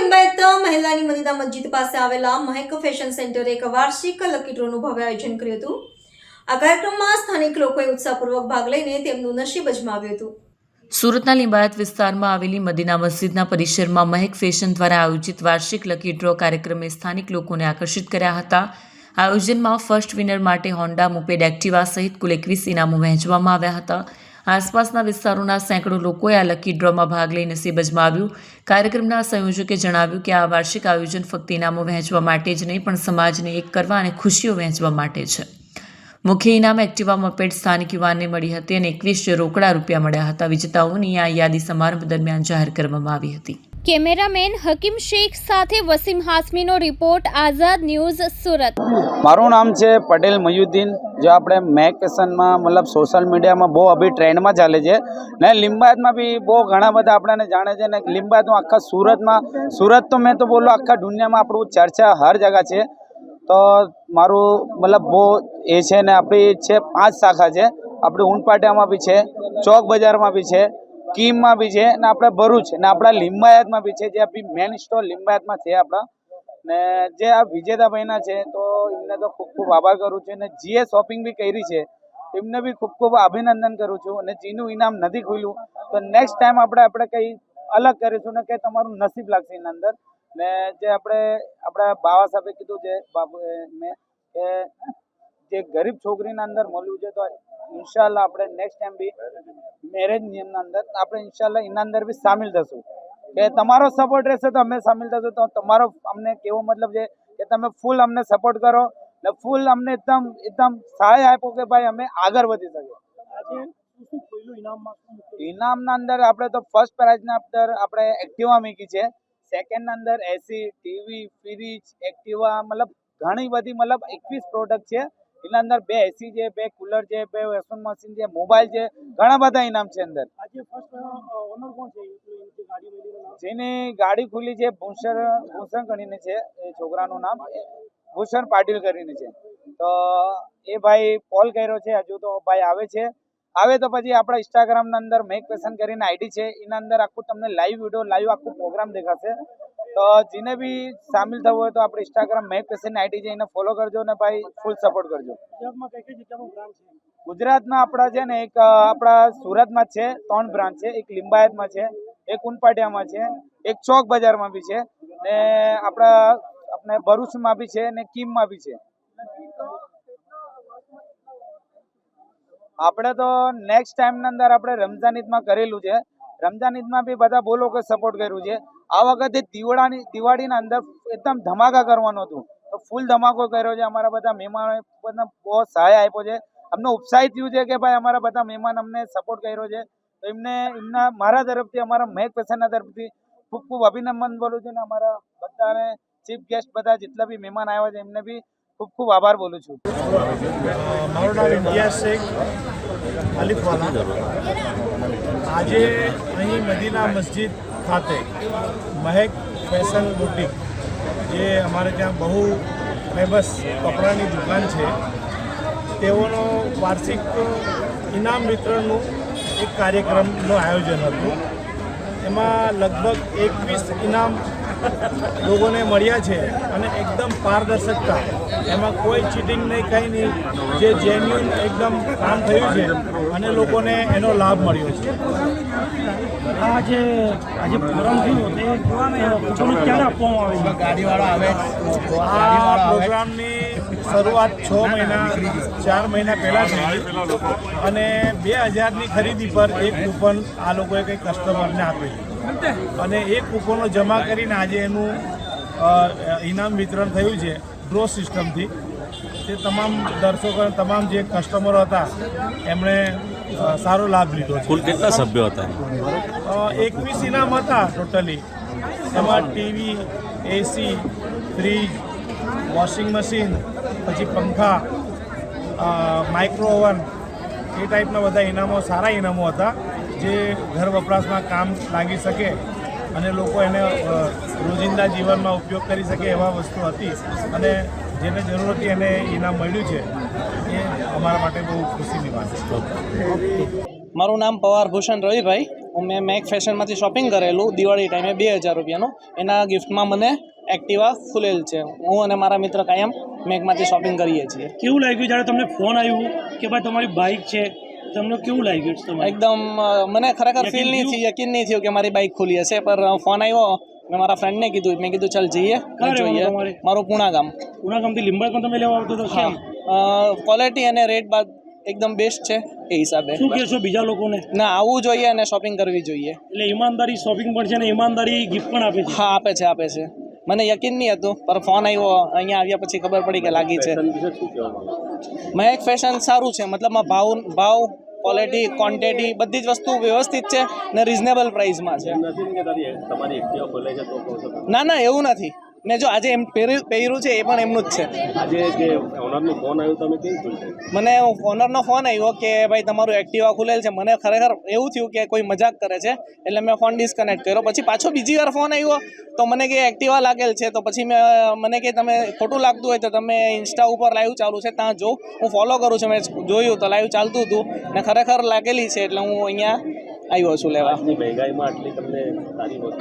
લિંબાયત મહિલાની મદિના મસ્જિદ પાસે આવેલા મહેક ફેશન સેન્ટરે એક વાર્ષિક લકી ડ્રોનું ભવ્ય આયોજન કર્યું હતું. આ કાર્યક્રમમાં સ્થાનિક લોકોએ ઉત્સાહપૂર્વક ભાગ લઈને તેમનું નસીબ અજમાવ્યું હતું. સુરતના લિંબાયત વિસ્તારમાં આવેલી મદીના મસ્જિદના પરિસરમાં મહેક ફેશન દ્વારા આયોજિત વાર્ષિક લકી ડ્રો કાર્યક્રમે સ્થાનિક લોકોને આકર્ષિત કર્યા હતા. આયોજનમાં ફર્સ્ટ વિનર માટે હોન્ડા, મુપેડ, એક્ટિવા સહિત કુલ એકવીસ ઇનામો વહેંચવામાં આવ્યા હતા. આસપાસના વિસ્તારોના સેંકડો લોકોએ આ લકી ડ્રોમાં ભાગ લઈ નસીબ અજમાવ્યું કાર્યક્રમના સંયોજકે જણાવ્યું કે આ વાર્ષિક આયોજન ફક્ત ઇનામો વહેંચવા માટે જ નહીં, પણ સમાજને એક કરવા અને ખુશીઓ વહેંચવા માટે છે. મુખ્ય ઇનામ એક્ટિવા મપેડ સ્થાનિક યુવાનને મળી હતી અને એકવીસ રોકડા રૂપિયા મળ્યા હતા. વિજેતાઓની આ યાદી સમારંભ દરમિયાન જાહેર કરવામાં આવી હતી. કેમેરામેન હકીમ શેખ સાથે વસીમ હાસમીનો રિપોર્ટ, આઝાદ ન્યૂઝ, સુરત. મારું નામ છે પટેલ મયુદ્દીન. જો આપણે મેક ફેશનમાં મતલબ સોશિયલ મીડિયામાં બહુ અભી ટ્રેન્ડમાં ચાલે છે, ને લિંબાયતમાં બી બહુ ઘણા બધા આપણને જાણે છે ને લિંબાયતમાં આખા સુરતમાં, સુરત તો મેં તો બોલું આખા દુનિયામાં આપણું ચર્ચા હર જગા છે. તો મારું મતલબ બહુ એ છે ને આપણી છે પાંચ શાખા છે. આપણી ઊંટપાટિયામાં બી છે, ચોક બજારમાં બી છે કીમમાં બી છે ને આપણે ભરૂચ ને આપણા લિંબાયતમાં બી છે, જે આપણી મેન સ્ટોર લિંબાયતમાં છે આપણા. ને જે આ વિજેતાભાઈના છે, તો એમને તો ખૂબ ખૂબ આભાર કરું છું. અને જીએ શોપિંગ બી કરી છે, એમને બી ખૂબ ખૂબ અભિનંદન કરું છું. અને જીનું ઇનામ નથી ખુલ્યું, તો નેક્સ્ટ ટાઈમ આપણે આપણે કંઈ અલગ કરીશું ને કે તમારું નસીબ લાગશે એના અંદર. ને જે આપણે, આપણા બાવા સાહેબે કીધું છે બાબુ મેં કે જે ગરીબ છોકરીના અંદર મળ્યું છે તો ઇન્શાલ્લાહ આપણે નેક્સ્ટ ટાઈમ બી મેરેજ નિયમના અંદર આપણે ઇન્શાલ્લાહ એના અંદર બી સામેલ થશું. કે તમારો સપોર્ટ રહેશે તો અમે સામેલ થશું. તો તમારો અમને કેવો મતલબ છે કે તમે ફૂલ અમને સપોર્ટ કરો ને ફૂલ અમને એકદમ એકદમ સહાય આપો કે ભાઈ અમે આગળ વધી શકીએ. ઇનામના અંદર આપણે તો ફર્સ્ટ પ્રાઇઝના અંદર આપણે એક્ટિવા મૂકી છે. સેકન્ડના અંદર એસી ટીવી ફ્રીજ એક્ટિવા મતલબ ઘણી બધી મતલબ એકવીસ પ્રોડક્ટ છે. એના અંદર બે એસી છે બે કુલર છે બે વોશિંગ મશીન છે મોબાઈલ છે ઘણા બધા ઇનામ છે અંદર. જેની ગાડી ખુલી છે ભૂષણ ભૂષણ કરીને છે એ છોકરાનું નામ. ભૂષણ પાટીલ કરીને છે. તો એ ભાઈ કોલ કર્યો છે હજુ તો ભાઈ આવે છે. આવે તો પછી આપણા ઇન્સ્ટાગ્રામના અંદર મેક પેશન કરીને આઈડી છે. એના અંદર આખું તમને લાઈવ વીડિયો લાઈવ આખું પ્રોગ્રામ દેખાશે. તો જેને બી સામેલ થવું હોય તો આપણે ઇન્સ્ટાગ્રામ મેક પેશન આઈડી છે એને ફોલો કરજો અને ભાઈ ફૂલ સપોર્ટ કરજો. ગુજરાતમાં આપણા છે ને એક આપણા સુરતમાં છે ત્રણ બ્રાન્ચ છે. એક લિંબાયતમાં છે એક ઉનપાટિયામાં છે એક ચોક બજારમાં બી છે ને આપણા આપણે ભરૂચમાં બી છે ને કીમમાં બી છે. આપણે તો નેક્સ્ટ ટાઈમના અંદર આપણે રમઝાન ઈદમાં કરેલું છે. રમઝાન ઈદમાં બી બધા બહુ લોકો સપોર્ટ કર્યું છે. આ વખતે દિવાળાની દિવાળીના અંદર એકદમ ધમાકા કરવાનો હતું. તો ફૂલ ધમાકો કર્યો છે. અમારા બધા મહેમાનો બધા બહુ સહાય આપ્યો છે. અમને ઉત્સાહિત થયું છે કે ભાઈ અમારા બધા મહેમાન અમને સપોર્ટ કર્યો છે. તો એમને, એમના, મારા તરફથી, અમારા મહેક પેશનના તરફથી ખૂબ ખૂબ અભિનંદન બોલું છું ને અમારા બધાને ચીફ ગેસ્ટ બધા જેટલા બી મહેમાન આવ્યા છે, એમને બી ખૂબ ખૂબ આભાર બોલું છું. મારું નામ ઇમ્તિયાઝ શેખ અલીફવાલા. આજે અહીં મદીના મસ્જિદ ખાતે મહેક ફેશન બુટીક, જે અમારે ત્યાં બહુ ફેમસ કપડાની દુકાન છે, તેઓનો વાર્ષિક ઇનામ વિતરણનું એક કાર્યક્રમનું આયોજન હતું. એમાં લગભગ એકવીસ ઇનામ લોકોને મળ્યા છે અને એકદમ પારદર્શકતા. એમાં કોઈ ચીટિંગ નહીં કંઈ નહીં. જે જેન્યુન એકદમ કામ થયું છે અને લોકોને એનો લાભ મળ્યો છે. આ જે આજે પ્રોગ્રામ થયો તે કૂપનો ક્યારે આપવામાં આવે છે? આ પ્રોગ્રામની શરૂઆત છ મહિના ચાર મહિના પહેલાં થઈ. અને બે હજારની ખરીદી પર એક કૂપન આ લોકોએ કંઈ કસ્ટમરને આપેલી. અને એ કૂપનો જમા કરીને આજે એનું ઇનામ વિતરણ થયું છે ડ્રો સિસ્ટમથી. તે તમામ દર્શકો તમામ જે કસ્ટમરો હતા એમણે સારો લાભ લીધો કુલ કેટલા સભ્યો હતા એકવીસ ઇનામ હતા ટોટલી. એમાં TV AC fridge washing machine પછી પંખા માઇક્રો ઓવન એ ટાઈપના બધા ઇનામો સારા ઇનામો હતા. જે ઘર વપરાશમાં કામ લાગી શકે અને લોકો એને રોજિંદા જીવનમાં ઉપયોગ કરી શકે એવા વસ્તુ હતી અને જેને જરૂર હતી એને ઇનામ મળ્યું છે એ અમારા માટે બહુ ખુશીની વાત છે. મારું નામ પવાર ભૂષણ રવિભાઈ. મેં મેક ફેશનમાંથી શોપિંગ કરેલું દિવાળી ટાઈમે બે હજાર રૂપિયાનું. એના ગિફ્ટમાં મને એક્ટિવા ખુલેલ છે. હું અને મારા મિત્ર કાયમ મેકમાંથી શોપિંગ કરીએ છીએ. કેવું લાગ્યું જ્યારે તમને ફોન આવ્યું કે ભાઈ તમારી બાઇક છે? તમને કેવું લાગ્યું એકદમ મને ખરેખર ફીલ નહીં થયું? યકીન નહીં થયું કે મારી બાઇક ખુલી હશે પર ફોન આવ્યો મેં મારા ફ્રેન્ડને કીધું મેં કીધું ચાલ જઈએ જોઈએ? મારું પૂણા ગામ. પૂણા ગામથી લીંબાયતમાં તમે લેવા આવતો તો કેમ? ક્વોલિટી અને રેટ બાદ એકદમ બેસ્ટ છે એ હિસાબે. શું કહેશો બીજા લોકોને? ના આવવું જોઈએ અને શોપિંગ કરવી જોઈએ. એટલે ઈમાનદારી શોપિંગ પણ છે ને ઈમાનદારી ગિફ્ટ પણ આપે છે? હા આપે છે આપે છે. મને યકીન નહીં હતું પણ ફોન આવ્યો અહીંયા આવ્યા પછી ખબર પડી કે લાગી છે. મહેક ફેશન સારું છે મતલબમાં ભાવ ભાવ ક્વોલિટી ક્વોન્ટિટી બધી જ વસ્તુ વ્યવસ્થિત છે ને રિઝનેબલ પ્રાઇસમાં છે. ના ના એવું નથી. ને જો આજે એમ પહેર્યું છે એ પણ એમનું જ છે. આજે જે ઓનરનો ફોન આવ્યો તમે જોઈ મને ઓનરનો ફોન આવ્યો કે ભાઈ તમારું એક્ટિવા ખુલેલ છે. મને ખરેખર એવું થયું કે કોઈ મજાક કરે છે એટલે મેં ફોન ડિસ્કનેક્ટ કર્યો. પછી પાછો બીજી વાર ફોન આવ્યો તો મને કે એક્ટિવા લાગેલ છે. તો પછી મેં મને કે તમે ખોટું લાગતું હોય તો તમે ઇન્સ્ટા ઉપર લાઈવ ચાલુ છે ત્યાં જો. હું ફોલો કરું છું મેં જોયું તો લાઈવ ચાલતું હતું ને ખરેખર લાગેલી છે એટલે હું અહીંયા આવ્યો છું લેવા. મહેંગાઈમાં આટલી તમને સારી